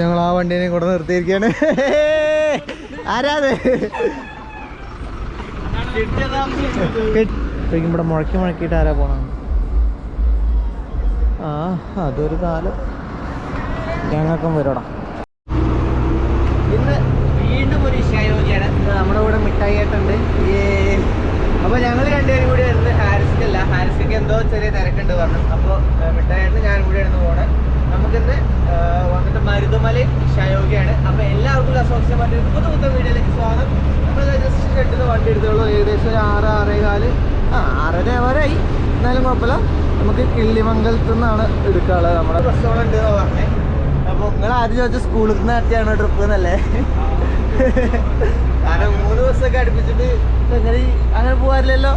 ഞങ്ങൾ ആ വണ്ടീനെ കൂടെ നിർത്തിയിരിക്കുകയാണ് ആരാത്? ഇവിടെ മുഴക്കി മുഴക്കിയിട്ട് ആരാ പോണം? ആ അതൊരു കാലം. ഞങ്ങൾക്കും വരടാ. ഇന്ന് വീണ്ടും ഒരു ഇഷായോഗ്യാണ് നമ്മുടെ കൂടെ മിഠായി ആയിട്ടുണ്ട് അപ്പൊ ഞങ്ങൾ രണ്ടുപേരും കൂടി വരുന്നത് ഹാരിസ്ക്കല്ല ഹാരിസ്ക്കൊക്കെ എന്തോ ചെറിയ തിരക്കുണ്ട് പറഞ്ഞു. അപ്പോൾ മിഠായി ഞാൻ കൂടെ ഇരുന്ന് പോണേ. നമുക്കിന്ന് വന്നിട്ട് മരുതുമലയിൽ ഇഷായോഗിയാണ് അപ്പൊ എല്ലാവർക്കും അസോസിയേഷൻ വണ്ടി പുതു പുതു വീഡിയോയിലേക്ക് സ്വാഗതം. നമ്മൾ ജസ്റ്റ് ഷെഡിൽ വണ്ടി എടുത്തോളൂ ഏകദേശം ഒരു ആറ് ആറേ കാൽ. ആ ആറര വരായി എന്നാലും കുഴപ്പമില്ല. നമുക്ക് കിള്ളിമംഗലത്തു നിന്നാണ് എടുക്കാനുള്ളത് നമ്മുടെ പ്രശ്നങ്ങളുണ്ട് പറഞ്ഞേ. അപ്പൊ നിങ്ങൾ ആദ്യം ചോദിച്ച സ്കൂളിൽ നിന്ന് നടത്തിയാണ് ട്രിപ്പ് എന്നല്ലേ? കാരണം മൂന്ന് ബസ്സൊക്കെ അടുപ്പിച്ചിട്ട് അങ്ങനെ പോകാറില്ലല്ലോ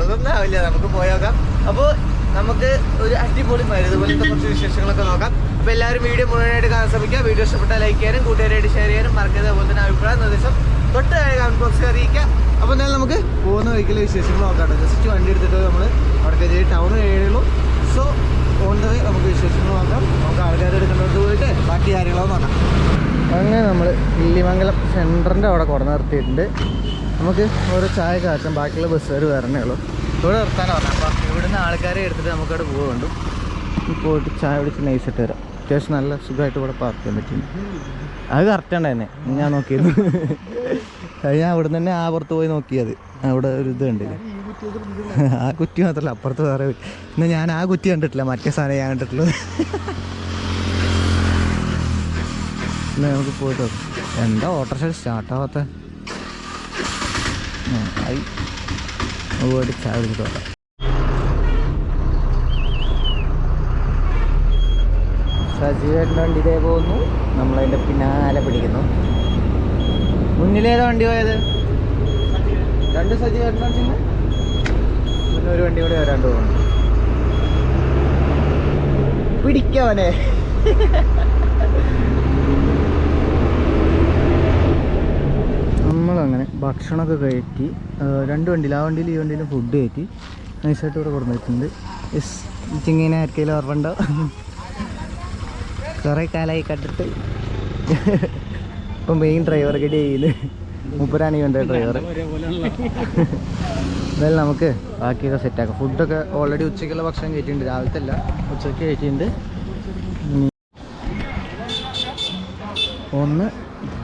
നിന്നും ആവില്ല നമുക്ക് പോയോക്കാം അപ്പോൾ നമുക്ക് ഒരു അടിപൊളി മരുന്ന് പോലത്തെ കുറച്ച് വിശേഷങ്ങളൊക്കെ നോക്കാം. അപ്പോൾ എല്ലാവരും വീഡിയോ മുഴുവനായിട്ട് കാണാൻ ശ്രമിക്കുക. വീഡിയോ ഇഷ്ടപ്പെട്ടാൽ ലൈക്ക് ചെയ്യാനും കൂട്ടുകാരായിട്ട് ഷെയർ ചെയ്യാനും മറക്കരുത്. അതുപോലെ തന്നെ അഭിപ്രായം നിർദ്ദേശം തൊട്ട് കമന്റ് ബോക്സിൽ അറിയിക്കുക. അപ്പോൾ എന്തായാലും നമുക്ക് പോകുന്ന വഴിക്കുള്ള വിശേഷങ്ങൾ നോക്കാം ജസ്റ്റ് വണ്ടി എടുത്തിട്ട് നമ്മൾ വടക്കഞ്ചേരി ടൗൺ കഴിയുള്ളൂ സോ ഓൺ വേ നമുക്ക് വിശേഷങ്ങൾ നോക്കാം. നമുക്ക് ആൾക്കാർ എടുക്കേണ്ടത് പോയിട്ട് ബാക്കി കാര്യങ്ങളൊക്കെ നോക്കാം. അങ്ങനെ നമ്മൾ ഇല്ലിമംഗലം സെന്ററിന്റെ അവിടെ കുറഞ്ഞ നിർത്തിയിട്ടുണ്ട്. നമുക്ക് ഓരോ ചായ കാച്ചാൻ ബാക്കിയുള്ള ബസ്സുകാർ വരണേ ഉള്ളൂ. ഇവിടെ നിർത്താനാണ് പറഞ്ഞത്. അപ്പോൾ ഇവിടുന്ന് ആൾക്കാരെ എടുത്തിട്ട് നമുക്കവിടെ പോകുന്നുണ്ട് പോയിട്ട് ചായ പിടിച്ച് നൈസിട്ട് വരാം. അത്യാവശ്യം നല്ല സുഖമായിട്ട് ഇവിടെ പാർക്ക് ചെയ്യാൻ പറ്റും അത് കറക്റ്റ് ഉണ്ടായിരുന്നെ ഞാൻ നോക്കിയത്. അത് ഞാൻ നിന്ന് തന്നെ ആ പുറത്ത് പോയി നോക്കിയത്. അവിടെ ഒരു ഇത് കണ്ടില്ലേ? ആ കുറ്റി മാത്രമല്ല അപ്പുറത്ത് വേറെ ഇന്ന് ഞാൻ ആ കുറ്റി കണ്ടിട്ടില്ല. മറ്റേ സാധനം ഞാൻ കണ്ടിട്ടുള്ളത്. നമുക്ക് പോയിട്ട്. എന്താ ഓട്ടോറിക്ഷ സ്റ്റാർട്ടാവാത്ത ആയി ഒരുപാട് ചായ കുടിച്ചിട്ട് സജീവന്റെ വണ്ടി ഇതേ പോകുന്നു. നമ്മളതിന്റെ പിന്നാലെ പിടിക്കുന്നു. മുന്നിലേതാ വണ്ടി പോയത്? രണ്ട് സജീവേട്ടന്റെ വണ്ടി പിന്നെ ഒരു വണ്ടി കൂടെ വരാണ്ട് പോകുന്നു. പിടിക്കവനെ നമ്മളങ്ങനെ ഭക്ഷണമൊക്കെ കയറ്റി രണ്ട് വണ്ടിയിൽ ആ വണ്ടിയിൽ ഈ വണ്ടിയിലും ഫുഡ് കയറ്റി. നൈസായിട്ട് ഇവിടെ കൊടുന്ന് വെച്ചിട്ടുണ്ട് യെസ് ചിങ്ങനെ ആർക്കെങ്കിലും ഓർമ്മണ്ടോ കുറേ കാലമായി കണ്ടിട്ട്. ഇപ്പം മെയിൻ ഡ്രൈവർ ഗഡി ചെയ്യുന്നത് മുപ്പരാണി വേണ്ട ഡ്രൈവർ എന്തായാലും നമുക്ക് ബാക്കിയൊക്കെ സെറ്റാക്കാം ഫുഡൊക്കെ ഓൾറെഡി ഉച്ചയ്ക്കുള്ള ഭക്ഷണം കയറ്റിയിട്ടുണ്ട്. രാവിലത്തെ അല്ല ഉച്ചയ്ക്ക് കയറ്റിയിട്ടുണ്ട്. ഒന്ന്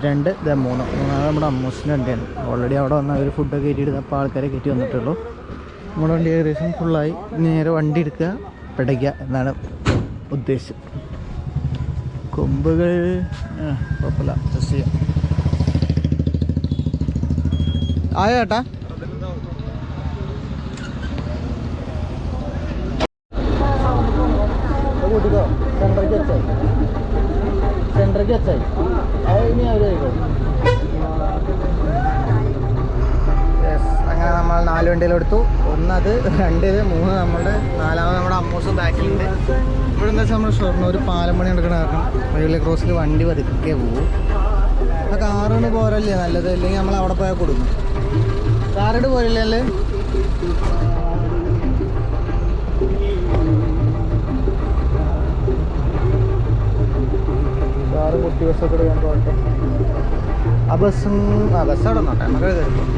രണ്ട് ദ മൂന്ന്. മൂന്നാമത് നമ്മുടെ അമ്മൂസിന്റെ വണ്ടിയാണ്. ഓൾറെഡി അവിടെ വന്ന ഒരു ഫുഡൊക്കെ കയറ്റിയിട്ട് അപ്പോൾ ആൾക്കാരെ കയറ്റി വന്നിട്ടുള്ളൂ. നമ്മുടെ വണ്ടി ഏകദേശം ഫുള്ളായി നേരെ വണ്ടി എടുക്കുക പിടയ്ക്കുക എന്നാണ് ഉദ്ദേശം. കൊമ്പുകൾ കുഴപ്പമില്ല. ജസ്റ്റ് ആയോ ചേട്ടാ കൂട്ടിക്കോ സെന്ററിക്ക് വെച്ചായി സെന്ററിക്ക് വെച്ചായി അത് ഇനി അവർ കഴിക്കും അങ്ങനെ നമ്മൾ നാല് വണ്ടിയിലെടുത്തു ഒന്നത് രണ്ട് മൂന്ന് നമ്മളുടെ നാലാമത് നമ്മുടെ അമ്മൂസും ബാക്കിലുണ്ട്. ഇവിടെ എന്താ വെച്ചാൽ നമ്മൾ ഷൊർണൂർ പാലമണി എടുക്കണ കാരണം റെയിൽവേ ക്രോസിൽ വണ്ടി പതുക്കെ പോകും ആ കാറിന് പോരല്ലേ? നല്ലത്. അല്ലെങ്കിൽ നമ്മൾ അവിടെ പോയാൽ കൊടുക്കും. കാറിട്ട് പോരല്ലേ അല്ലേ? ആ ബസ്സും ആ ബസ് അവിടെ നോട്ടെ നമുക്ക് കയറിപ്പോ.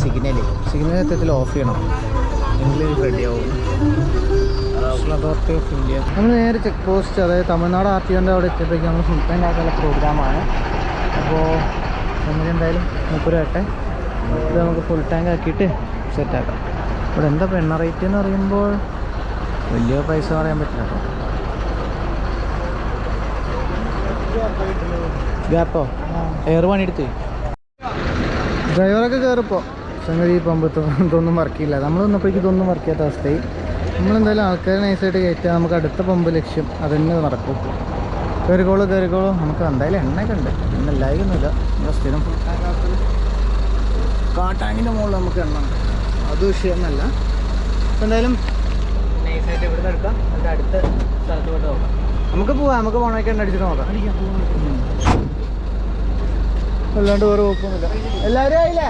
സിഗ്നൽ സിഗ്നൽ സത്യത്തിൽ ഓഫ് ചെയ്യണം. എങ്കിലും റെഡി റെഡിയാവും അതോറിറ്റി ഓഫ് ഇന്ത്യ നമ്മൾ നേരെ ചെക്ക് പോസ്റ്റ് അതായത് തമിഴ്നാട് ആർ ടി ഒന്റെ അവിടെ എത്തിയപ്പോഴേക്കും നമ്മൾ ഫുൾ ടാങ്ക് ആക്കാനുള്ള പ്രോഗ്രാമാണ് അപ്പോൾ അങ്ങനെ എന്തായാലും മുപ്പത് വട്ടെ ഇത് നമുക്ക് ഫുൾ ടാങ്ക് ആക്കിയിട്ട് സെറ്റ് ആക്കാം. ഇവിടെ എന്താ പെണ്ണ റേറ്റ് എന്ന് പറയുമ്പോൾ വലിയ പൈസ പറയാൻ പറ്റില്ല കേട്ടോ. ഗ്യാപ്പോ എയർ പണിയെടുത്ത്. ഡ്രൈവറൊക്കെ കയറിപ്പോ സംഗതി പമ്പ് ഇതൊന്നും വർക്ക് ചെയ്യില്ല നമ്മൾ വന്നപ്പോഴേക്കും ഇതൊന്നും വർക്ക് ചെയ്യാത്ത അവസ്ഥയായി. നമ്മളെന്തായാലും ആൾക്കാരെ നൈസായിട്ട് കയറ്റുക നമുക്ക് അടുത്ത പമ്പ് ലക്ഷ്യം അത് തന്നെ നടക്കും. കയറിക്കോളൂ കയറിക്കോളൂ നമുക്ക് എന്തായാലും എണ്ണയൊക്കെ ഉണ്ട്. എണ്ണ ഇല്ലായിരുന്നില്ല നമ്മുടെ സ്ഥിരം ഫുൾ ടാങ്കാക്കൽ കാട്ടാങ്ങിന്റെ മുകളിൽ നമുക്ക് എണ്ണ ഉണ്ട്. അത് വിഷയമൊന്നുമല്ല. എന്തായാലും നൈസായിട്ട് ഇവിടെ എടുക്കാം. എന്നിട്ട് അടുത്ത സ്ഥലത്തോട്ട് നോക്കാം. നമുക്ക് പോവാം. നമുക്ക് പോണൊക്കെ എണ്ണ അടിച്ചിട്ട് നോക്കാം. അല്ലാണ്ട് വേറെ കുഴപ്പമൊന്നുമില്ല. എല്ലാവരും ആയില്ലേ?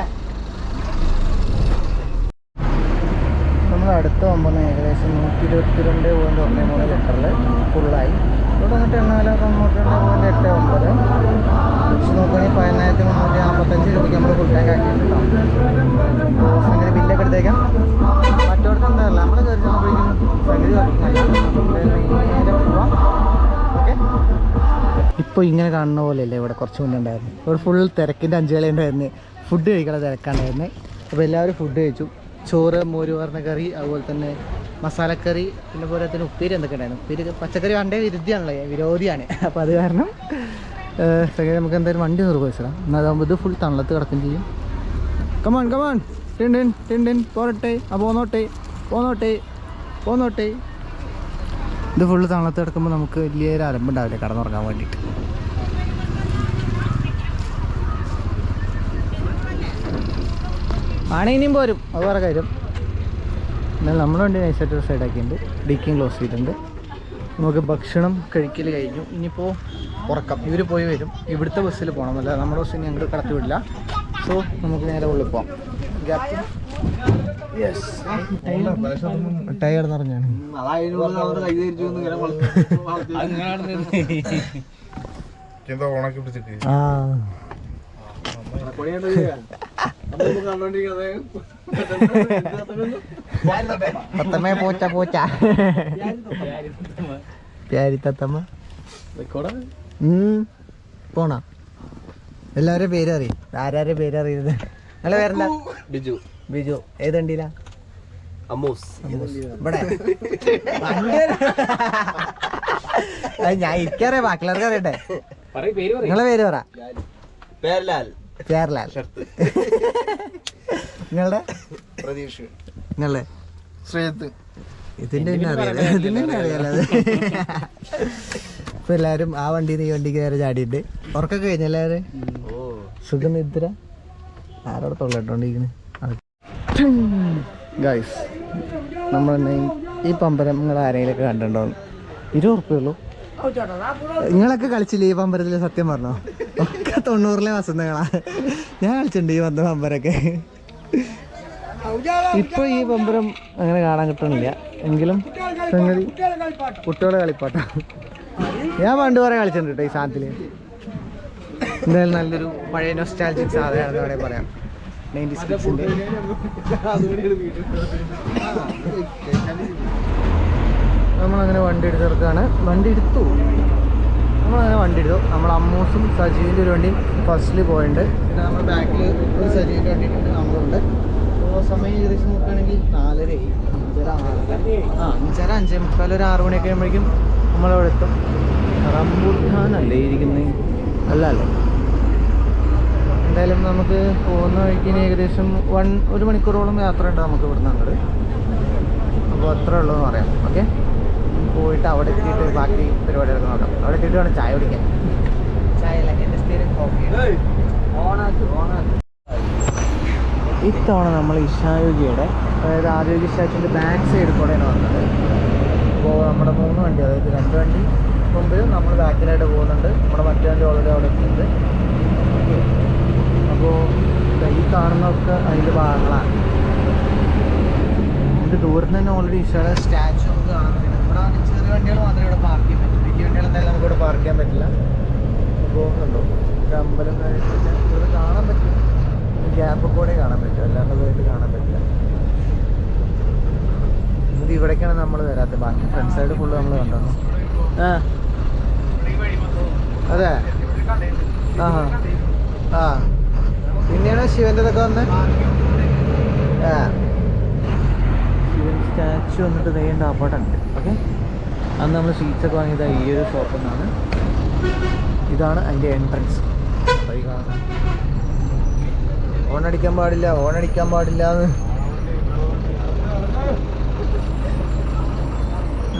നമ്മൾ അടുത്ത വമ്പന്ന് ഏകദേശം നൂറ്റി ഇരുപത്തി രണ്ട് പോയിന്റ് ഒന്ന് മൂന്ന് ലിറ്ററിൽ ഫുള്ളായി ഇവിടെ വന്നിട്ട് എണ്ണ തൊണ്ണൂറ്റി രണ്ട് പോയിന്റ് എട്ട് ഒമ്പത്. വെച്ച് നോക്കുകയാണെങ്കിൽ പതിനായിരത്തി മുന്നൂറ്റി നാൽപ്പത്തഞ്ച് രൂപയ്ക്ക് നമ്മൾ ഫുൾ ടാങ്ക് ആക്കിയിട്ടുണ്ട് സംഗതി ബില്ലൊക്കെ എടുത്തേക്കാം. മറ്റോടത്ത് എന്താ നമ്മൾ കയറി ചെന്നപ്പോഴേക്കും പോവാം. ഓക്കെ ഇപ്പോൾ ഇങ്ങനെ കാണുന്ന പോലെയല്ലേ ഇവിടെ കുറച്ച് മുന്നേ ഉണ്ടായിരുന്നു? ഇവിടെ ഫുൾ തിരക്കിന്റെ അഞ്ചുകളി ഉണ്ടായിരുന്നു. ഫുഡ് കഴിക്കണ തിരക്കാണ്ടായിരുന്നു അപ്പോൾ എല്ലാവരും ഫുഡ് കഴിച്ചു. ചോറ് മോര് പറഞ്ഞ കറി അതുപോലെ തന്നെ മസാലക്കറി പിന്നെ പോലെ തന്നെ ഉപ്പേരി എന്തൊക്കെ ഉണ്ടായിരുന്നു ഉപ്പേരി പച്ചക്കറി കണ്ടേ വിരുദ്ധിയാണല്ലോ വിരോധിയാണ്. അപ്പോൾ അത് കാരണം നമുക്ക് എന്തായാലും വണ്ടി നിർവഹിച്ചിടാം എന്നാൽ ഇത് ഫുൾ തണലത്ത് കിടക്കുകയും ചെയ്യും. കമാൺ കമാൺ ടിൻ ടിൻ ടിൻ ടിൻ പോരട്ടെ. ആ പോന്നോട്ടെ. പോന്നോട്ടെ. പോന്നോട്ടെ. ഇത് ഫുള്ള് തണലത്ത് കിടക്കുമ്പോൾ നമുക്ക് വലിയൊരു അലമ്പുണ്ടാവില്ല കടന്നുറങ്ങാൻ വേണ്ടിയിട്ട്. ആണ് ഇനിയും പോരും. അത് വേറെ കാര്യം. എന്നാൽ നമ്മുടെ വണ്ടി നൈസായിട്ട് സൈഡാക്കിയിട്ടുണ്ട് ഡിക്കിങ് ക്ലോസ് ചെയ്തിട്ടുണ്ട്. നമുക്ക് ഭക്ഷണം കഴിക്കൽ കഴിഞ്ഞു. ഇനിയിപ്പോൾ ഉറക്കം. ഇവർ പോയി വരും. ഇവിടുത്തെ ബസ്സിൽ പോകണം അല്ല നമ്മുടെ ബസ്സിന് ഞങ്ങൾ കടത്തി വിടില്ല. സോ നമുക്ക് നേരെ ഉള്ളിൽ പോവാം. യെസ് ടയർ നിറഞ്ഞാണ് ആ. തത്തമ്മ പോച്ച പോച്ച. പ്യാരി തത്തമ്മ. ഉം. പോണോ? എല്ലാവരും പേര് അറിയും? ആരാരെ പേര് അറിയുന്നത് നിങ്ങളെ പേരെന്താ? ബിജു. ബിജു. ഏത് വണ്ടിയിലാ? അമ്മൂസ്. ഇവിടെ. അത് ഞാൻ ഇരിക്കാറിയ ബാക്കിയുള്ളവർക്ക് അറിയട്ടെ. നിങ്ങളെ പേര് പറ. പേർലാൽ നിങ്ങളുടെ? പ്രതീക്ഷ. നിങ്ങളുടെ? ശ്രീത്ത് ഇതിന്റെ പിന്നെ അറിയാലോ. ഇതിന്റെ പിന്നെ അറിയാലോ. അത് ഇപ്പൊ എല്ലാരും ആ വണ്ടിയിൽ ഈ വണ്ടിക്ക് നേരെ ചാടിയിട്ട് ഉറക്കൊക്കെ കഴിഞ്ഞ എല്ലാവരും? ഓ. സുഖം നിദ്ര ആരോടെ തൊള്ളിട്ടോണ്ടിരിക്കണ് ഗൈസ് നമ്മൾ ഈ പമ്പരം നിങ്ങൾ ആരെങ്കിലൊക്കെ കണ്ടിട്ടുണ്ടോ ഇരുപത് ഉറുപ്പയുള്ളൂ നിങ്ങളൊക്കെ കളിച്ചില്ലേ ഈ പമ്പരത്തിൽ സത്യം പറഞ്ഞോ? ഒക്കെ തൊണ്ണൂറിലെ വസന്തങ്ങളാ. ഞാൻ കളിച്ചിട്ടുണ്ട് ഈ വന്ന പമ്പരൊക്കെ ഇപ്പൊ ഈ പമ്പരം അങ്ങനെ കാണാൻ കിട്ടണില്ല. എങ്കിലും കുട്ടികളെ കളിപ്പാട്ടാ. ഞാൻ പണ്ട് കുറെ കളിച്ചിട്ടുണ്ട് കേട്ടോ ഈ സാധനത്തിൽ. എന്തായാലും നല്ലൊരു പഴയ നൊസ്റ്റാലജിക് സാധനമാണെന്ന് വേണേ പറയാം. നയന്റി സിക്സിന്റെ നമ്മളങ്ങനെ വണ്ടി എടുത്തിറക്കാണ് വണ്ടി എടുത്തു. നമ്മളങ്ങനെ വണ്ടി എടുത്തു. നമ്മൾ അമ്മൂസും സജീവിന്റെ ഒരു വണ്ടിയും ഫസ്റ്റിൽ പോയിട്ടുണ്ട്. പിന്നെ നമ്മൾ ബാക്കിൽ ഒരു സജീവിന്റെ വണ്ടി ഉണ്ട് നമ്മളുണ്ട്. അപ്പോൾ സമയം ഏകദേശം നോക്കുകയാണെങ്കിൽ നാലരയായി അഞ്ചര ആ അഞ്ചര അഞ്ചേ മുക്കാൽ ഒരു ആറ് മണിയൊക്കെ ആകുമ്പോഴേക്കും നമ്മളവിടെ എത്തും. റംബുട്ടാനല്ലേ ഇരിക്കുന്നത് അല്ല അല്ല. എന്തായാലും നമുക്ക് പോകുന്ന വഴിക്ക് ഏകദേശം വൺ ഒരു മണിക്കൂറോളം യാത്ര ഉണ്ട് നമുക്ക് ഇവിടുന്ന് അങ്ങോട്ട്. അപ്പോൾ അത്രേ ഉള്ളൂ എന്ന് പറയാം. ഓക്കെ? പോയിട്ട് അവിടെ എത്തിയിട്ട് ബാക്കി പരിപാടികളൊക്കെ നോക്കാം. അവിടെ എത്തിയിട്ട് വേണം ചായ കുടിക്കാൻ. ചായ അല്ല എന്റെ സ്ഥിരം കോഫി ഓണാക്ക് ഓണാക്ക്. ഇത്തവണ നമ്മൾ ഇഷായോഗിയുടെ അതായത് ആരോഗ്യ സ്റ്റാച്ചിന്റെ ബാക്ക് സൈഡ് കൂടെയാണ് വന്നത്. അപ്പോൾ നമ്മുടെ മൂന്ന് വണ്ടി അതായത് രണ്ട് വണ്ടി മുമ്പിൽ നമ്മൾ ബാക്കിലായിട്ട് പോകുന്നുണ്ട്. നമ്മുടെ മറ്റേ വണ്ടി ഓൾറെഡി അവിടെ എത്തിയിട്ടുണ്ട്. അപ്പോൾ ഈ കാണുന്നതൊക്കെ അതിന്റെ ഭാഗങ്ങളാണ്. ഇത് ദൂരത്ത് തന്നെ ഓൾറെഡി ഇഷയുടെ സ്റ്റാച്ചു നമുക്ക് കാണാൻ പറ്റും ഇവിടെ വന്ന് ചെറിയ വണ്ടികൾ മാത്രമേ ഇവിടെ പാർക്ക് ചെയ്യാൻ പറ്റൂ. വലിയ വണ്ടികൾ എന്തായാലും നമുക്ക് ഇവിടെ പാർക്ക് ചെയ്യാൻ പറ്റില്ല. അപ്പോൾ കണ്ടോ? ഒരു അമ്പലം കാര്യങ്ങളൊക്കെ ഇവിടെ കാണാൻ പറ്റും ഗ്യാപ്പ് കൂടെ കാണാൻ പറ്റും അല്ലാണ്ട് പോയിട്ട് കാണാൻ പറ്റില്ല. ഇത് ഇവിടേക്കാണ് നമ്മൾ വരാത്തത് ബാക്കി ഫ്രണ്ട് സൈഡ് ഫുള്ള് നമ്മൾ കണ്ടോ? ആ. അതെ. ആ ആ. പിന്നെയാണ് ശിവന്റെ ഇതൊക്കെ വന്ന്? ആ. ശിവൻ സ്റ്റാച്ചു വന്നിട്ട് നെയ്യേണ്ട ഉണ്ട് ഓക്കെ? അന്ന് നമ്മൾ സ്വീറ്റ്സ് ഒക്കെ വാങ്ങിയത് ഈ ഒരു ഷോപ്പിൽ നിന്നാണ്. ഇതാണ് അതിന്റെ എൻട്രൻസ് ഓൺ അടിക്കാൻ പാടില്ല ഓൺ അടിക്കാൻ പാടില്ല എന്ന്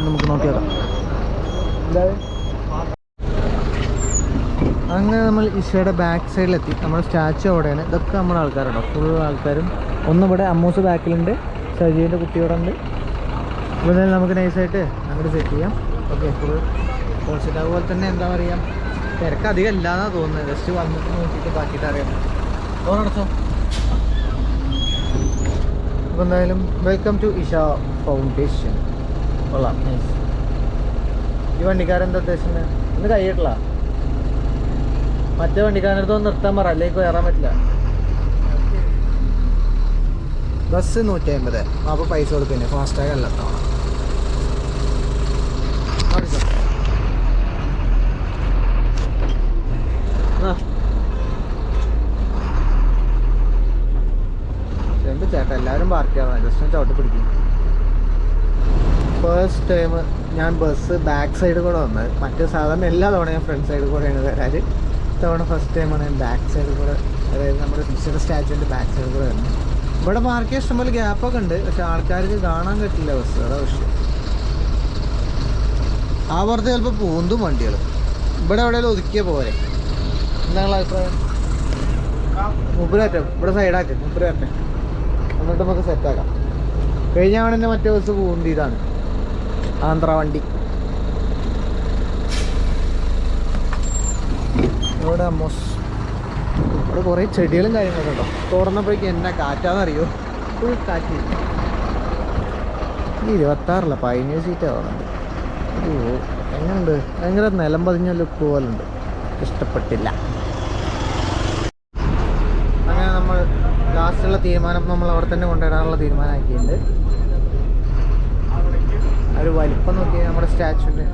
നമുക്ക് നോക്കിയേക്കാം അങ്ങനെ നമ്മൾ ഇഷയുടെ ബാക്ക് സൈഡിലെത്തി നമ്മുടെ സ്റ്റാച്ചു അവിടെയാണ്. ഇതൊക്കെ നമ്മുടെ ആൾക്കാരുണ്ടോ ഫുൾ ആൾക്കാരും. ഒന്നിവിടെ അമ്മൂസ് ബാക്കിലുണ്ട് സജീവിന്റെ കുട്ടിയോടെ ഉണ്ട് എന്തായാലും നമുക്ക് നൈസായിട്ട് അങ്ങോട്ട് സെറ്റ് ചെയ്യാം. ഓക്കെ ഫുൾ കോൺസെപ്റ്റ് അതുപോലെ തന്നെ എന്താ പറയുക തിരക്ക് അധികം ഇല്ലാന്നാണ് തോന്നുന്നത് ജസ്റ്റ് വന്നിട്ട് നോക്കിയിട്ട് ബാക്കിയിട്ട് അറിയാം തോന്നടച്ചോ അപ്പോൾ എന്തായാലും വെൽക്കം ടു ഇഷ ഫൗണ്ടേഷൻ കൊള്ളാം നൈസ് ഈ വണ്ടിക്കാരെന്താ ഉദ്ദേശിക്കുന്നത് ഇന്ന് കൈയിട്ടില്ല മറ്റേ വണ്ടിക്കാരനടുത്ത് ഒന്ന് നിർത്താൻ പറ അല്ലെങ്കിൽ കയറാൻ പറ്റില്ല. ബസ് നൂറ്റി അമ്പത് അപ്പോൾ പൈസ കൊടുക്കുന്നത് ഫാസ്റ്റാഗ് അല്ല തവണ അടിച്ചോ. ആ. എന്ത് ചേട്ടാ എല്ലാവരും പാർക്ക് ചെയ്യാറ് ജസ്റ്റ് ചവിട്ടി പിടിക്കും. ഫസ്റ്റ് ടൈം ഞാൻ ബസ് ബാക്ക് സൈഡ് കൂടെ വന്നത് മറ്റേ സാധാരണ എല്ലാ തവണ ഞാൻ ഫ്രണ്ട് സൈഡ് കൂടെയാണ് വരാറ്. ഇത്തവണ ഫസ്റ്റ് ടൈമാണ് ഞാൻ ബാക്ക് സൈഡ് കൂടെ അതായത് നമ്മുടെ ഫിഷർ സ്റ്റാച്ചുവിന്റെ ബാക്ക് സൈഡ് കൂടെ വരുന്നത് ഇവിടെ പാർക്ക് ചെയ്യാൻ ഇഷ്ടംപോലെ ഗ്യാപ്പൊക്കെ ഉണ്ട് പക്ഷെ ആൾക്കാർക്ക് കാണാൻ പറ്റില്ല ബസ് അതാ വിഷയം ആ പുറത്ത് ചിലപ്പോൾ പൂന്തും വണ്ടികൾ ഇവിടെ എവിടെയെങ്കിലും ഒതുക്കിയ പോരെ. എന്താണ് അഭിപ്രായം? മുപ്പതാറ്റം ഇവിടെ സൈഡാക്ക് മുപ്പതാറ്റം എന്നിട്ട് നമുക്ക് സെറ്റാക്കാം കഴിഞ്ഞ തവണ മറ്റേ ബസ് ഇതാണ് ആന്ധ്ര വണ്ടി. ഇവിടെ മോസ് ഇവിടെ കുറേ ചെടികളും കാര്യങ്ങളൊക്കെ ഉണ്ടോ? തുറന്നപ്പോഴേക്കും എന്നാ കാറ്റാന്നറിയോ? ഫുൾ കാറ്റ്. ഈ ഇരുപത്താറില്ല? പതിനേഴ് സീറ്റ് ആവുന്നുണ്ട് അയ്യോ എങ്ങനെയുണ്ട് ഭയങ്കര നിലം പതിഞ്ഞ ലുക്ക് പോലുണ്ട്. ഇഷ്ടപ്പെട്ടില്ല അങ്ങനെ നമ്മൾ ലാസ്റ്റുള്ള തീരുമാനം നമ്മൾ അവിടെ തന്നെ കൊണ്ടുവരാനുള്ള തീരുമാനമാക്കിയിട്ടുണ്ട്. ഒരു വലിപ്പം നോക്കി നമ്മുടെ സ്റ്റാച്ചുവിന്റെ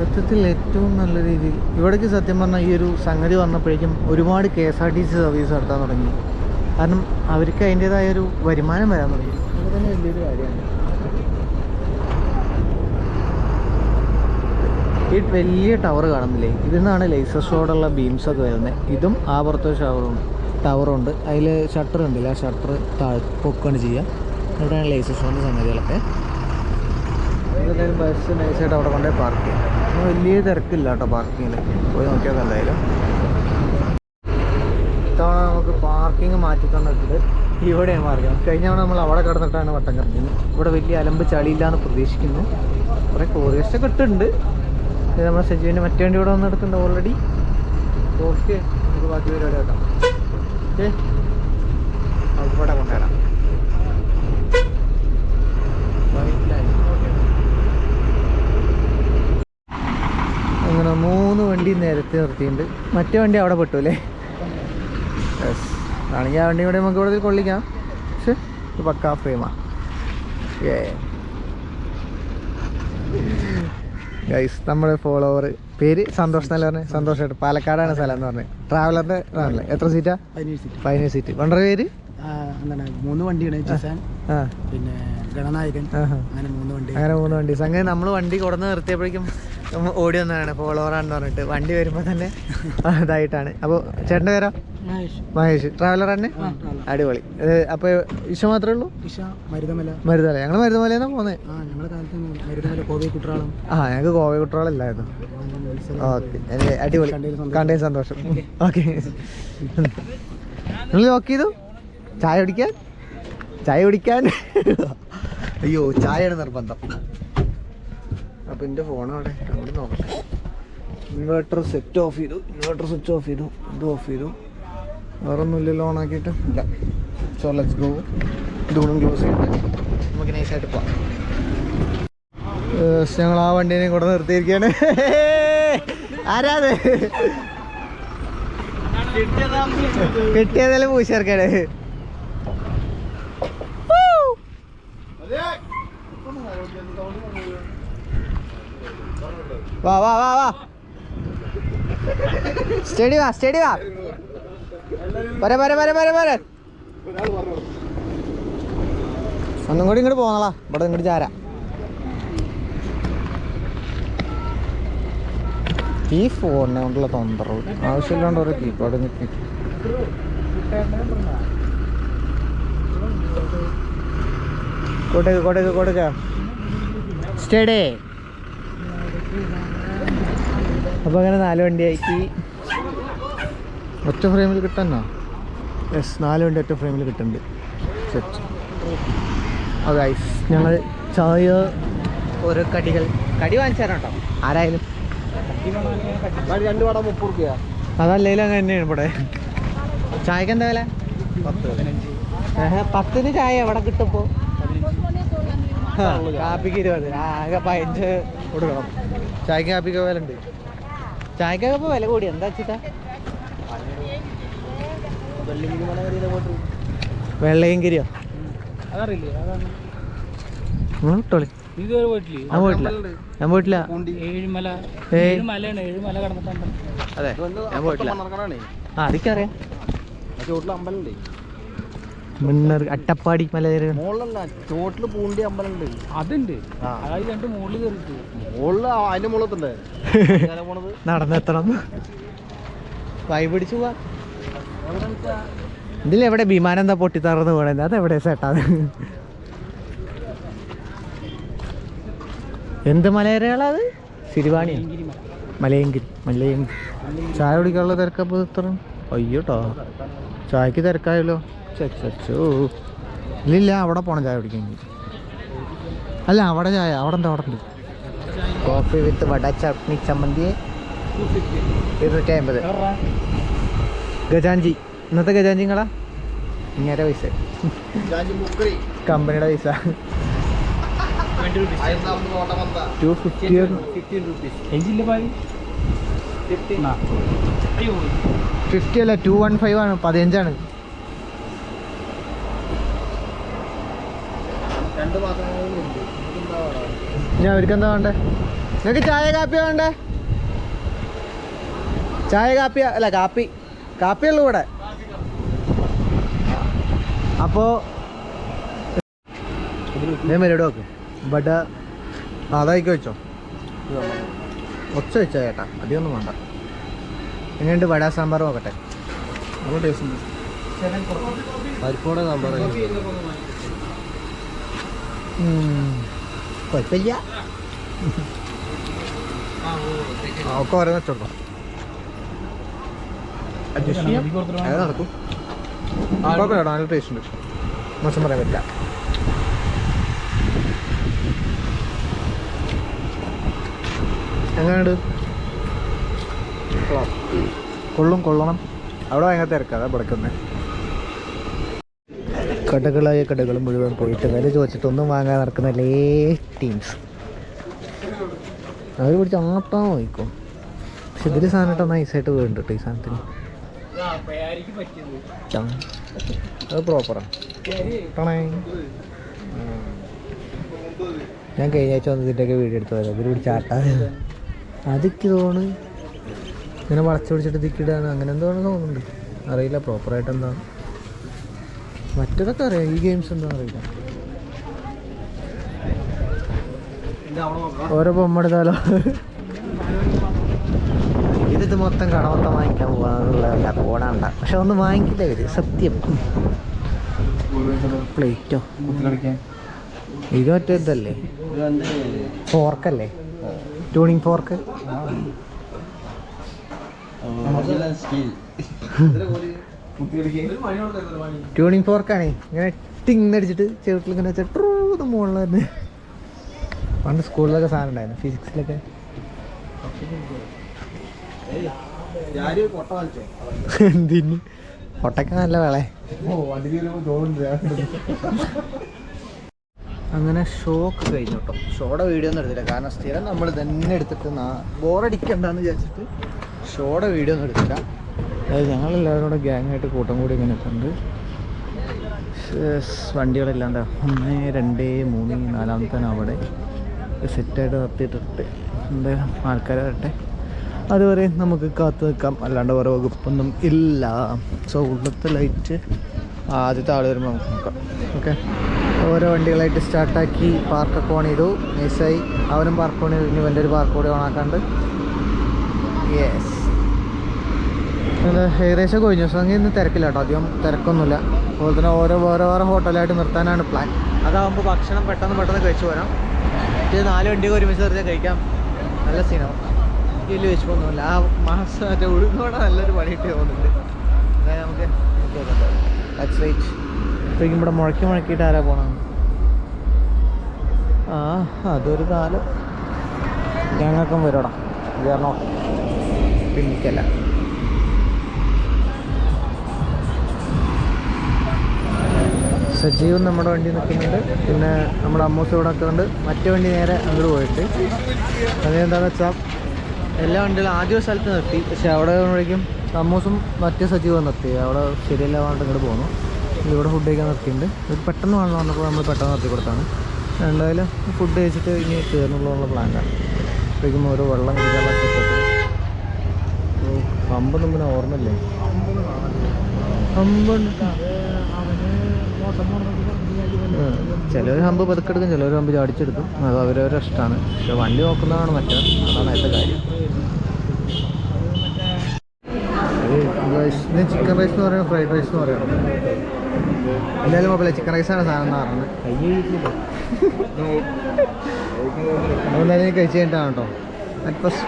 സത്യത്തിൽ ഏറ്റവും നല്ല രീതിയിൽ ഇവിടേക്ക് സത്യം പറഞ്ഞാൽ ഈ ഒരു സംഗതി വന്നപ്പോഴേക്കും ഒരുപാട് K S R T C service നടത്താൻ തുടങ്ങി. കാരണം അവർക്ക് അതിന്റെതായ ഒരു വരുമാനം വരാൻ തുടങ്ങി. അത് തന്നെ വലിയൊരു കാര്യമാണ്. ഈ വലിയ ടവർ കാണുന്നില്ലേ? ഇതിൽ നിന്നാണ് ലേസർ ബീംസ് ഒക്കെ വരുന്നത്. ഇതും ആ പുറത്തെ ഷവറും ടവറുണ്ട് അതിൽ ഷട്ടർ ഉണ്ടല്ലോ? ആ ഷട്ടർ താഴ് പൊക്കാണ് ചെയ്യുക. ഇവിടെയാണ് ലേസർ ഷോന്റെ സംഗതികളൊക്കെ. ബസ് നൈസായിട്ട് അവിടെ കൊണ്ടുപോയി പാർക്ക് ചെയ്യാം. വലിയ തിരക്കില്ല കേട്ടോ പാർക്കിങ്ങിൽ പോയി നോക്കിയാൽ എന്തായാലും. നമുക്ക് മാറ്റിത്തന്നിട്ടുണ്ട് മാറ്റി തന്നിട്ടുണ്ട് ഇവിടെയാണ് മാർക്കിങ് കഴിഞ്ഞ തവണ നമ്മൾ അവിടെ കിടന്നിട്ടാണ് വട്ടം കറങ്ങിയത് ഇവിടെ വലിയ അലമ്പ് ചളിയില്ലാന്ന് പ്രതീക്ഷിക്കുന്നു. കുറേ ടൂറിസ്റ്റ് ഒക്കെ ഇട്ടുണ്ട് ഇത് നമ്മുടെ സജീവിന്റെ മറ്റേ വണ്ടി ഇവിടെ വന്നെടുക്കുന്നത് ഓൾറെഡി ഓക്കെ നമുക്ക് ബാക്കി പരിപാടി കേട്ടോ ഓക്കെ. നമുക്ക് ഇവിടെ കൊണ്ടുവരാം. അങ്ങനെ മൂന്ന് വണ്ടി നേരത്തെ നിർത്തിയിട്ടുണ്ട്. മറ്റേ വണ്ടി അവിടെ പെട്ടു അല്ലേ? ആണെങ്കിൽ ആ വണ്ടി കൂടെ നമുക്ക് ഇവിടെ കൊള്ളിക്കാം. പക്ഷേ ഇത് പക്കാ ഫ്രെയിമാ. ഏ ഗൈസ് നമ്മുടെ ഫോളോവർ പേര് സന്തോഷ് എന്നല്ല പറഞ്ഞത് സന്തോഷമായിട്ട് പാലക്കാടാണ് സ്ഥലം എന്ന് പറഞ്ഞത് ട്രാവലറിന്റെ ആണല്ലേ എത്ര സീറ്റാ? പതിനേഴ് സീറ്റ്. വണ്ടറ പേര്? എന്താണ് മൂന്ന് വണ്ടിയാണ്. പിന്നെ ഗണനായകൻ അങ്ങനെ മൂന്ന് വണ്ടി. അങ്ങനെ മൂന്ന് വണ്ടി. അങ്ങനെ നമ്മൾ വണ്ടി കൊടുന്ന് നിർത്തിയപ്പോഴേക്കും ഓടി വന്നതാണ്. ഫോളോവറാണെന്ന് പറഞ്ഞിട്ട്. വണ്ടി വരുമ്പോൾ തന്നെ ഇതായിട്ടാണ് അപ്പോൾ ചേട്ടന്റെ പേരാ? മഹേഷ്. ട്രാവലർ തന്നെ? അടിപൊളി. അപ്പൊ ഇഷ മാത്രമേ ഉള്ളൂ? മരുതമല. മരുതമല. ഞങ്ങൾ മരുതമലയെന്നാണ് പോകുന്നത് ആ മരുതമല കോവി ആ ഞങ്ങൾക്ക് കോവ കുട്ടറോളല്ലായിരുന്നു. ഓക്കെ. അടിപൊളി. കണ്ടേ സന്തോഷം. ഓക്കെ. നിങ്ങൾ നോക്കി ചെയ്തു? ചായ കുടിക്കാൻ? ചായ കുടിക്കാൻ? അയ്യോ ചായയുടെ നിർബന്ധം. അപ്പൊ എന്റെ ഫോണവിടെ അവിടെ. നോക്കട്ടെ. ഇൻവേർട്ടർ സെറ്റ് ഓഫ് ചെയ്തു. ഇൻവേർട്ടർ സ്വിച്ച് ഓഫ് ചെയ്തു. ഇത് ഓഫ് ചെയ്തു. വേറെ ഒന്നുമില്ലല്ലോ ഓൺ ആക്കിയിട്ട് ഇല്ല. സോ ലെറ്റ്സ് ഗോ ഇതുകൂടും ക്ലോസ് ചെയ്തിട്ട് നമുക്ക് നൈസായിട്ട് പോവാം. ഞങ്ങൾ ആ വണ്ടീനെ കൂടെ നിർത്തിയിരിക്കുകയാണ് ആരാത്? കിട്ടിയതല്ലേ പൂശേർക്കാണ് വാ വാ വാ വാ. സ്റ്റഡി വാ സ്റ്റഡി വാ. വരെ വരെ വരെ വരെ വരെ. ഒന്നും കൂടി ഇങ്ങോട്ട് പോന്നളാ. ഇവിടെ ഇങ്ങോട്ട് ചാര. ഈ ഫോണിനെ കൊണ്ടുള്ള തൊന്തറവ് ആവശ്യമില്ലാണ്ട് ഓരോ കീപാട് നിൽക്കി കൊടുക്ക കൊടുക്ക കൊടുക്ക. സ്റ്റഡേ. അപ്പോൾ അങ്ങനെ നാല് വണ്ടിയാക്കി ഒറ്റ ഫ്രെയിമിൽ കിട്ടാനോ യെസ് നാല് വണ്ടി ഒറ്റ ഫ്രെയിമിൽ കിട്ടുന്നുണ്ട്. സെറ്റ് ഓ ഐസ് ഞങ്ങൾ ചായ ഓരോ കടികൾ കടി വാങ്ങിച്ചു തരാം കേട്ടോ. ആരായാലും. രണ്ട് വട മുപ്പത് റുപ്യ. അതല്ലേലും അങ്ങനെ തന്നെയാണ് ഇവിടെ. ചായക്ക് എന്താ വില? പത്തിന് ചായ എവിടെ കിട്ടുമ്പോ? കാപ്പിക്ക് ഇരുപത്. ആകെ പതിനഞ്ച് കൊടുക്കണം. ചായക്ക് കാപ്പിക്ക് വില ഉണ്ട്. ചായക്കൊക്കെ വില കൂടി. എന്താ വെച്ചിട്ടാ? വെള്ളയങ്കരിയോ? അതറിയില്ലേ? അതാണ്. ഇതുവരെ പോയിട്ടില്ലേ? ഞാൻ പോയിട്ടില്ല. ഞാൻ പോയിട്ടില്ല. ഏഴുമല. ഏഴുമലയാണ്. ഏഴുമല കടന്നിട്ടുണ്ട്. അതെ ഞാൻ പോയിട്ടില്ല. ആ അതൊക്കറിയാം. ചോട്ടിൽ അമ്പലമുണ്ട് മുന്നർ അട്ടപ്പാടി മല മുകളിലല്ല ചോട്ടിൽ പൂണ്ടി അമ്പലമുണ്ട്. അതുണ്ട്. അതായത് രണ്ട് മുകളിൽ കയറിട്ട് മുകളിൽ അതിന്റെ മുകളിൽ നടന്നെത്തണം. വൈ പിടിച്ചു പോവാ. ഇതിലെവിടെ വിമാനം എന്താ പൊട്ടിത്തറന്ന് പോണത് അതെവിടെ ചേട്ടാ? എന്ത് മലയരകളത് സിരിവാണി മലയങ്കിരി മലയങ്കിരി. ചായ കുടിക്കാനുള്ള തിരക്കപ്പോൾ ഇത്ര അയ്യോട്ടോ. ചായക്ക് തിരക്കായല്ലോ. ചച്ചോ ഇല്ലില്ല അവിടെ പോണം ചായ കുടിക്കാൻ. അല്ല അവിടെ ചായ അവിടെ എന്താ അവിടെ ഉണ്ട് കോഫി വിത്ത് വട ചട്നി ചമ്മന്തി ഇരുന്നൂറ്റി അമ്പത്. ഗജാഞ്ചി ഇന്നത്തെ ഗജാഞ്ചി നിങ്ങളാ? ഇങ്ങനെ പൈസ. കമ്പനിയുടെ പൈസ. ടു ഫിഫ്റ്റി അല്ല ടു വൺ ഫൈവ് ആണ്. പതിനഞ്ചാണ്. ഞാൻ അവർക്ക് എന്താ വേണ്ടേ? നിങ്ങൾക്ക് ചായ കാപ്പിയാ വേണ്ടേ? ചായ കാപ്പിയാ അല്ല കാപ്പി. കാപ്പിയുള്ളൂ ഇവിടെ. അപ്പോ ഞാൻ നോക്ക്. ബട്ട് അതായിക്കോ വെച്ചോ. ഒച്ച വെച്ചോ ചേട്ടാ അധികമൊന്നും വേണ്ട. എങ്ങനെയുണ്ട് വട സാമ്പാർ നോക്കട്ടെ നല്ല ടേസ്റ്റ് ഉണ്ട്. പരിപ്പോടെ സാമ്പാർ. കുഴപ്പമില്ല. ഒക്കെ ഓരോ വെച്ചോട്ടോ അഡ്ജസ്റ്റ് ചെയ്യാം. അത് നടക്കും. കുഴപ്പമില്ല നല്ല ടേസ്റ്റ് ഉണ്ട്. മോശം പറയാൻ പറ്റില്ല. എങ്ങനെയുണ്ട്? കൊള്ളും കൊള്ളണം. അവിടെ ഭയങ്കര തിരക്കാതെ പിടക്കുന്നത് കടകളായ കടകൾ മുഴുവൻ പോയിട്ട് വില ചോദിച്ചിട്ടൊന്നും വാങ്ങാൻ നടക്കുന്നല്ലേ ടീംസ് അവർ പിടിച്ച് ആട്ടാൻ നോക്കും. പക്ഷെ ഇതിൽ സാധനം നൈസായിട്ട് വീണ്ടും കേട്ടോ ഈ സാധനത്തിന്. അത് പ്രോപ്പറാണ് ഞാൻ കഴിഞ്ഞ ആഴ്ച വന്നതിന്റെയൊക്കെ വീഡിയോ എടുത്ത് വരാം ഇതിൽ പിടിച്ച് ആട്ടാതെ അതൊക്കെ തോണ്. ഇങ്ങനെ വളച്ചു പിടിച്ചിട്ട് തിക്കിടാണ് അങ്ങനെ എന്തോന്ന് തോന്നുന്നുണ്ട്. അറിയില്ല. പ്രോപ്പറായിട്ട് എന്താണ് മറ്റതൊക്കെ അറിയാം. ഈ ഗെയിംസ് എന്താ അറിയില്ല ഓരോ ബൊമ്മ എടുത്താലോ? ഇതിത് മൊത്തം കടമൊത്തം വാങ്ങിക്കാൻ പോകാന്നുള്ളതല്ല പോടാണ്ട പക്ഷെ ഒന്നും വാങ്ങിക്കില്ല ഇവർ സത്യം. പ്ലേറ്റോ? ഇത് മറ്റേ ഇതല്ലേ? ഫോർക്കല്ലേ? Tuning fork? ട്യൂണിങ് ഫോർക്കാണേ. ഇങ്ങനെ ടിങ് അടിച്ചിട്ട് ചെറുട്ടിൽ ഇങ്ങനെ വെച്ചാൽ മുകളിൽ തന്നെ. പണ്ട് സ്കൂളിലൊക്കെ സാധനം ഉണ്ടായിരുന്നു ഫിസിക്സിലൊക്കെ. എന്തിന്? പൊട്ടക്ക നല്ല വേളെ. അങ്ങനെ ഷോക്ക് കഴിഞ്ഞു കേട്ടോ ഷോയുടെ വീഡിയോ ഒന്നും എടുത്തില്ല. കാരണം സ്ഥിരം നമ്മൾ തന്നെ എടുത്തിട്ട് ബോറടിക്കണ്ടെന്ന് വിചാരിച്ചിട്ട് ഷോയുടെ വീഡിയോ ഒന്നും എടുത്തില്ല. അതായത് ഞങ്ങളെല്ലാവരും കൂടെ ഗ്യാങ്ങായിട്ട് കൂട്ടം കൂടി ഇങ്ങനെ കണ്ട് വണ്ടികളില്ലാണ്ട് ഒന്ന് രണ്ട് മൂന്ന് നാലാമത്തെ അവിടെ സെറ്റായിട്ട് നിർത്തിയിട്ടിട്ട് എന്താ ആൾക്കാരെ വരട്ടെ. അതുവരെ നമുക്ക് കാത്തു നിൽക്കാം. അല്ലാണ്ട് വേറെ വകുപ്പൊന്നും ഇല്ല. സോ ഉള്ളത്തെ ലൈറ്റ് ആദ്യത്തെ ആൾ വരുമ്പോൾ നമുക്ക് നോക്കാം. ഓക്കെ ഓരോ വണ്ടികളായിട്ട് സ്റ്റാർട്ടാക്കി പാർക്കൊക്കെ ഓൺ ചെയ്തു. നൈസായി അവനും പാർക്ക് ഓൺ ചെയ്തു. ഇനി വലിയൊരു പാർക്ക് കൂടി ഓണാക്കാണ്ട് യെസ് ഏകദേശം കഴിഞ്ഞ. ദിവസം ഇന്ന് തിരക്കില്ല കേട്ടോ. അധികം തിരക്കൊന്നുമില്ല. അതുപോലെ തന്നെ ഓരോ വേറെ വേറെ ഹോട്ടലായിട്ട് നിർത്താനാണ് പ്ലാൻ അതാകുമ്പോൾ ഭക്ഷണം പെട്ടെന്ന് പെട്ടെന്ന് കഴിച്ചു പോരാം. നാല് വണ്ടിയൊക്കെ ഒരുമിച്ച് നിർത്തിയാൽ കഴിക്കാം. നല്ല സീനാവും വലിയ പോകുന്നില്ല ആ മാസം മറ്റേ ഉഴുന്നോടെ നല്ലൊരു പണിയിട്ട് പോകുന്നുണ്ട് അതായത് നമുക്ക് ഇവിടെ മുഴക്കി മുഴക്കിയിട്ട് ആരാ പോകണം ആ അതൊരു കാലം ഞങ്ങൾക്കും വരടാ. കാരണം പിന്നിക്കല്ല. സജീവൻ നമ്മുടെ വണ്ടി നിൽക്കുന്നുണ്ട്. പിന്നെ നമ്മുടെ അമ്മൂസ് ഇവിടെ നിൽക്കുന്നുണ്ട്. മറ്റേ വണ്ടി നേരെ അങ്ങോട്ട് പോയിട്ട്. അതെന്താണെന്ന് വെച്ചാൽ എല്ലാ വണ്ടികളും ആദ്യ ഒരു സ്ഥലത്ത് നിർത്തി. പക്ഷെ അവിടെ വരുമ്പോഴേക്കും സമൂസും മറ്റേ സജീവം നിർത്തി. അവിടെ ശരിയല്ല പറഞ്ഞിട്ട് ഇങ്ങോട്ട് പോകുന്നു ഇവിടെ ഫുഡ് കഴിക്കാൻ നിർത്തിയിട്ടുണ്ട്. ഇത് പെട്ടെന്ന് വേണം വന്നപ്പോൾ നമ്മൾ പെട്ടെന്ന് നിർത്തി കൊടുത്താണ്. എന്തായാലും ഫുഡ് കഴിച്ചിട്ട് ഇനി കയറുന്നുള്ള പ്ലാനാണ് അപ്പോഴേക്കും ഓരോ വെള്ളം കുടിക്കാനുള്ള സെറ്റപ്പ് പമ്പ് നമ്മൾ ഓർമ്മയില്ലേ? ഹമ്പുണ്ട് ചിലർ ഹമ്പ് പതുക്കെടുക്കും ചിലർ ഹമ്പ് ചാടിച്ചെടുക്കും. അത് അവരവരുടെ ഇഷ്ടമാണ്. പക്ഷെ വണ്ടി നോക്കുന്നതാണ് മറ്റേ അതാണ് അതിന്റെ കാര്യം. ചിക്കൻ റൈസ് എന്ന് പറയുന്നത് ഫ്രൈഡ് റൈസ് എന്ന് പറയണം എന്തായാലും കുഴപ്പമില്ല. ചിക്കൻ റൈസാണ് സാധനം എന്ന് പറയുന്നത് അതെന്തായാലും കഴിച്ചു കഴിഞ്ഞിട്ടാണ് കേട്ടോ. At first